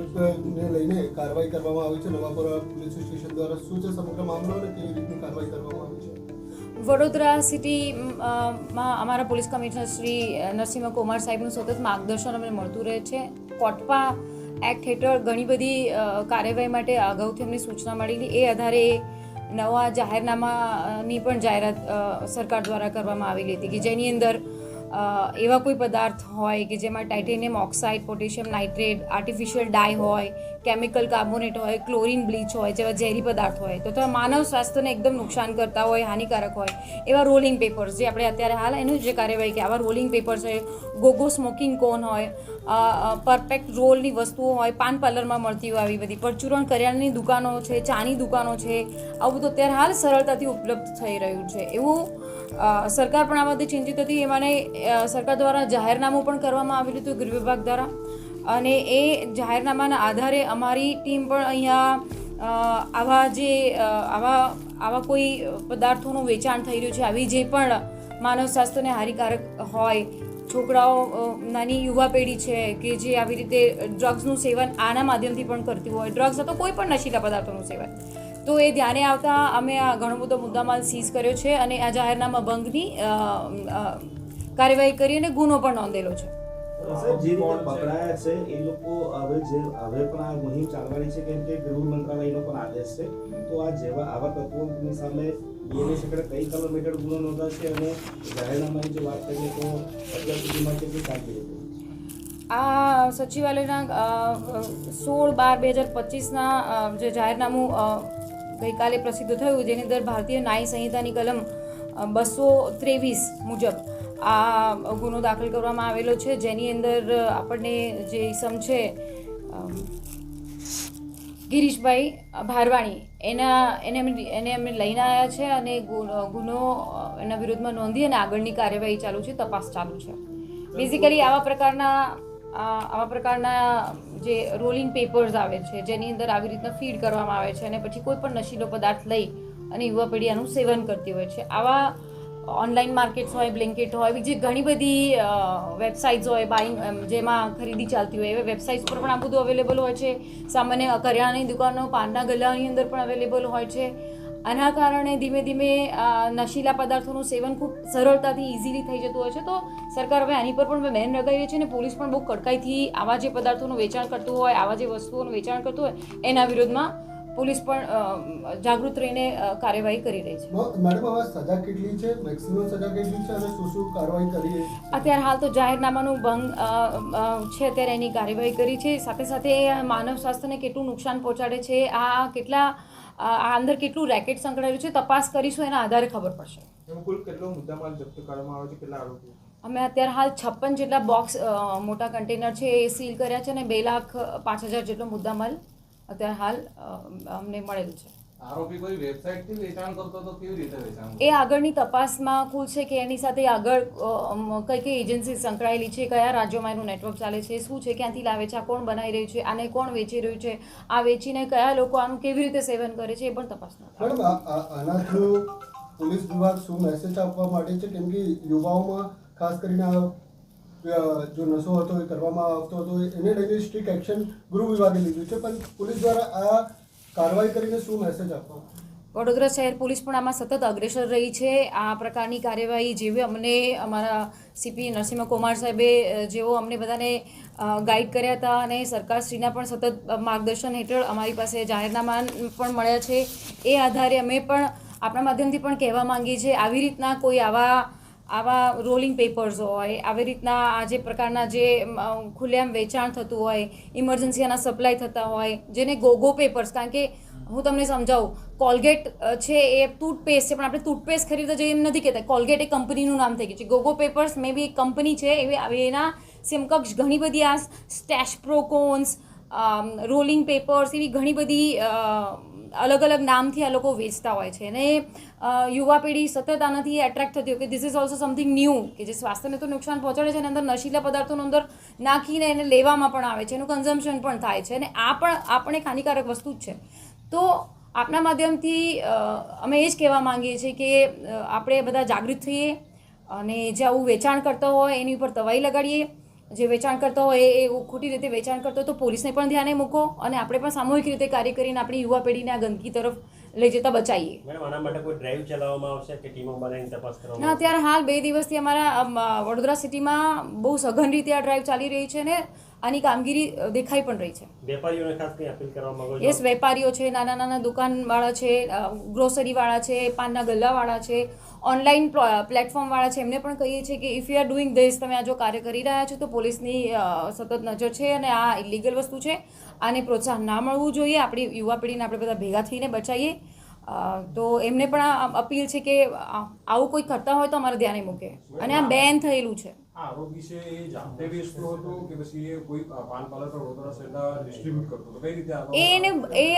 પ્રોડક્ટને લઈને કાર્યવાહી કરવામાં આવી છે. નવાપુરા પોલીસ સ્ટેશન દ્વારા શું છે સમગ્ર મામલો અને કેવી રીતની કાર્યવાહી કરવામાં આવી છે? વડોદરા સિટી માં અમારા પોલીસ કમિશનર શ્રી નરસિંહ કુમાર સાહેબનું સતત માર્ગદર્શન અમને મળતું રહે છે. કોટપા એક્ટ હેઠળ ઘણી બધી કાર્યવાહી માટે અગાઉથી અમને સૂચના મળેલી. એ આધારે નવા જાહેરનામાની પણ જાહેરાત સરકાર દ્વારા કરવામાં આવેલી હતી કે જેની અંદર એવા કોઈ પદાર્થ હોય કે જેમાં titanium oxide, potassium nitrate, artificial dye હોય, કેમિકલ કાર્બોનેટ હોય, ક્લોરીન બ્લીચ હોય જેવા ઝેરી પદાર્થ હોય, તો માનવ સ્વાસ્થ્યને એકદમ નુકસાન કરતા હોય, હાનિકારક હોય, એવા રોલિંગ પેપર્સ જે આપણે અત્યારે હાલ એનું જે કાર્યવાહી કે આવા રોલિંગ પેપર્સ હોય ગોગો સ્મોકિંગ કોન હોય પરફેક્ટ રોલની વસ્તુઓ હોય, પાન પાર્લરમાં મળતી હોય આવી બધી, પરચુરણ કરિયાણાની દુકાનો છે, ચાની દુકાનો છે, આવું બધું અત્યારે હાલ સરળતાથી ઉપલબ્ધ થઈ રહ્યું છે. એવું સરકાર પણ આ બાબતે ચિંતિત હતી. એમાંને અ, સરકાર દ્વારા જાહેરનામું પણ કરવામાં આવેલું હતું ગૃહ વિભાગ દ્વારા. અને એ જાહેરનામાના આધારે અમારી ટીમ પણ અહીંયા આવા જે આવા આવા કોઈ પદાર્થોનું વેચાણ થઈ રહ્યું છે આવી જે પણ માનવ સ્વાસ્થ્યને હાનિકારક હોય છોકરાઓ નાની યુવા પેઢી છે કે જે આવી રીતે ડ્રગ્સનું સેવન આના માધ્યમથી પણ કરતી હોય. ડ્રગ્સ અથવા કોઈ પણ નશીલા પદાર્થોનું સેવન. તો એ ધ્યાને આવતા અમે આ ઘણો બધો મુદ્દામાલ સીઝ કર્યો છે અને આ જાહેરનામા ભંગની કાર્યવાહી કરી અને ગુનો પણ નોંધેલો છે. જે રીતે પકડાયા છે એ લોકો હવે જે હવે પણ આ મુહિમ ચાલવાની છે કેમ કે ગૃહ મંત્રાલયનો પણ આદેશ છે. તો આ જેવા આવા તત્વોની સામે બીએનએસ હેઠળ કઈ કલમ ગુનો નોંધાશે અને જાહેરનામાની જો વાત કરીએ તો અત્યાર સુધીમાં કેટલી કામગીરી આ સચિવાલયના સોળ બાર બે હજાર પચીસના જે જાહેરનામું ગઈકાલે પ્રસિદ્ધ થયું, જેની અંદર ભારતીય ન્યાય સંહિતાની કલમ બસો ત્રેવીસ મુજબ આ ગુનો દાખલ કરવામાં આવેલો છે. જેની અંદર આપણને જે ઇસમ છે ગિરીશભાઈ ભારવાણી, એના, એને એને અમે લઈને આવ્યા છે અને ગુનો એના વિરુદ્ધમાં નોંધી અને આગળની કાર્યવાહી ચાલુ છે, તપાસ ચાલુ છે. બેઝિકલી આવા પ્રકારના આવા પ્રકારના જે રોલિંગ પેપર્સ આવે છે, જેની અંદર આવી રીતના ફીડ કરવામાં આવે છે અને પછી કોઈ પણ નશીલો પદાર્થ લઈ અને યુવા પેઢી આનું સેવન કરતી હોય છે. આવા ઓનલાઈન માર્કેટ્સ હોય બ્લેન્કેટ હોય બીજી ઘણી બધી વેબસાઇટ્સ હોય બાઇંગ જેમાં ખરીદી ચાલતી હોય, એવા વેબસાઇટ્સ પર પણ આ બધું અવેલેબલ હોય છે. સામાન્ય કરિયાણાની દુકાનો, પાનના ગલ્લાની અંદર પણ અવેલેબલ હોય છે. આના કારણે ધીમે ધીમે નશીલા પદાર્થોનું સેવન ખૂબ સરળતાથી ઇઝીલી થઈ જતું હોય છે. તો સરકાર હવે આની પર પણ બેન લગાવી છે અને પોલીસ પણ બહુ કડકાઈથી આવા જે પદાર્થોનું વેચાણ કરતું હોય, આવા જે વસ્તુઓનું વેચાણ કરતું હોય, એના વિરોધમાં પોલીસ પણ જાગૃત રહીને કાર્યવાહી કરી રહી છે. મેડમ હવે સજા કેટલી છે? મેક્સિમમ સજા કેટલી છે? અને શું શું કાર્યવાહી કરીએ અત્યારે હાલ તો જાહેરનામાનું ભંગ છે અત્યારે એની કાર્યવાહી કરી છે. સાથે સાથે માનવ સ્વાસ્થ્યને કેટલું નુકસાન પહોંચાડે છે આ કેટલા આ આ અંદર કેટલું રેકેટ સંકળાયેલું છે તપાસ કરીશું એના આધારે ખબર પડશે. કુલ કેટલો મુદ્દામાલ જપ્ત કરવામાં આવે છે? કેટલા આરોપીઓ? અમે અત્યારે હાલ છપ્પન જેટલા બોક્સ મોટા કન્ટેનર છે એ સીલ કર્યા છે અને બે લાખ પાંચ હજાર જેટલો મુદ્દામાલ અત્યારે હાલ અમને મળેલું છે. આરોપી કોઈ વેબસાઇટ વેચાણ કરતો તો કેવી રીતે વેચાણ એ આગળની તપાસમાં ખુલશે કે એની સાથે આગળ કઈ કઈ એજન્સી સંકળાયેલી છે કયા રાજ્યોમાં એનું નેટવર્ક ચાલે છે શું છે ક્યાંથી લાવે છે આ કોણ બનાવી રહ્યું છે આને કોણ વેચી રહ્યું છે આ વેચીને કયા લોકો આનું કેવી રીતે સેવન કરે છે એ પણ આના થ્રુ પોલીસ વિભાગ શું મેસેજ આપવા માટે છે? કેમ કે યુવાઓમાં ખાસ કરીને જો નશો હતો એ કરવામાં આવતો હતો, એને લઈને સ્ટ્રિક એક્શન ગૃહ વિભાગે લીધું છે. પણ પોલીસ દ્વારા આ કાર્યવાહી કરીને શું મેસેજ આપવા? વડોદરા શહેર પોલીસ પણ આમાં સતત અગ્રેસર રહી છે. આ પ્રકારની કાર્યવાહી જેવી અમને અમારા સીપી નરસિંહ કુમાર સાહેબે જેઓ અમને બધાને ગાઈડ કર્યા હતા અને સરકારશ્રીના પણ સતત માર્ગદર્શન હેઠળ અમારી પાસે જાહેરનામા પણ મળ્યા છે. એ આધારે અમે પણ આપણા માધ્યમથી પણ કહેવા માંગીએ છીએ, આવી રીતના કોઈ આવા આવા રોલિંગ પેપર્સ હોય, આવી રીતના આ જે પ્રકારના જે ખુલ્લેઆમ વેચાણ થતું હોય ઇમરજન્સી આના સપ્લાય થતા હોય, જેને ગોગો પેપર્સ કારણ કે હું તમને સમજાવું કોલગેટ છે એ ટૂથપેસ્ટ છે, પણ આપણે ટૂથપેસ્ટ ખરીદતા જઈએ એમ નથી કહેતા. કોલગેટ એ કંપનીનું નામ થઈ ગયું છે. ગોગો પેપર્સ મે બી કંપની છે, એવી એના સમકક્ષ ઘણી બધી આ સ્ટેશ પ્રોકોન્સ રોલિંગ પેપર્સ એવી ઘણી બધી અલગ અલગ નામથી આ લોકો વેચતા હોય છે. અને યુવા પેઢી સતત આનાથી એટ્રેક્ટ થતી હોય કે this is also something new કે જે સ્વાસ્થ્યને તો નુકસાન પહોંચાડે છે અને અંદર નશીલા પદાર્થોનો અંદર નાખીને એને લેવામાં પણ આવે છે. એનું કન્ઝમ્પશન પણ થાય છે. અને આ પણ આ પણ એક હાનિકારક વસ્તુ જ છે. તો આપના માધ્યમથી અમે એ જ કહેવા માંગીએ છીએ કે આપણે બધા જાગૃત થઈએ અને જે આવું વેચાણ કરતા હોય એની ઉપર તવાઈ લગાડીએ. જે વેચાણ કરતો હોય એ ખોટી રીતે વેચાણ કરતો હોય તો પોલીસને પણ ધ્યાને મૂકો અને આપણે પણ સામૂહિક રીતે કાર્ય કરીને આપણી યુવા પેઢીને આ ગંદકી તરફ લઈ જતા બચાવીએ મેડમ આના માટે કોઈ ડ્રાઈવ ચલાવવામાં આવશે કે ટીમો બનાવીને તપાસ ના કરવામાં? અત્યારે હાલ બે દિવસથી અમારા વડોદરા સિટીમાં બહુ સઘન રીતે આ ડ્રાઈવ ચાલી રહી છે ને આની કામગીરી દેખાઈ પણ રહી છે. વેપારીઓને ખાસ કંઈ અપીલ કરવા માંગો યસ વેપારીઓ છે નાના નાના દુકાનવાળા છે ગ્રોસરીવાળા છે પાનના ગલ્લાવાળા છે ઓનલાઈન પ્લેટફોર્મવાળા છે, એમને પણ કહીએ છીએ કે if you are doing this તમે આ જો કાર્ય કરી રહ્યા છો, તો પોલીસની સતત નજર છે અને આ ઇલીગલ વસ્તુ છે. આને પ્રોત્સાહન ના મળવું જોઈએ. આપણી યુવા પેઢીને આપણે બધા ભેગા થઈને બચાવીએ. તો એમને પણ અપીલ છે કે આવું કોઈ કરતા હોય તો અમારે ધ્યાને મૂકે. અને આ બેન થયેલું છે. એને એ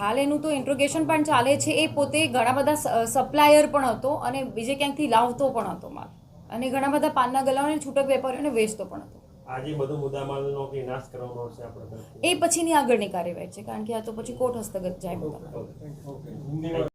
હાલ એનું તો ઇન્ટ્રોગેશન પણ ચાલે છે. એ પોતે ઘણા બધા સપ્લાયર પણ હતો અને બીજે ક્યાંકથી લાવતો પણ હતો માલ. અને ઘણા બધા પાનના ગલાઓને છૂટક વેપારીઓને વેચતો પણ હતો. આજે બધું મુદ્દામાલનો કે નાશ કરવામાં આવશે આપણે એ પછીની આગળની કાર્યવાહી છે કારણ કે આ તો પછી કોર્ટ હસ્તગત જાય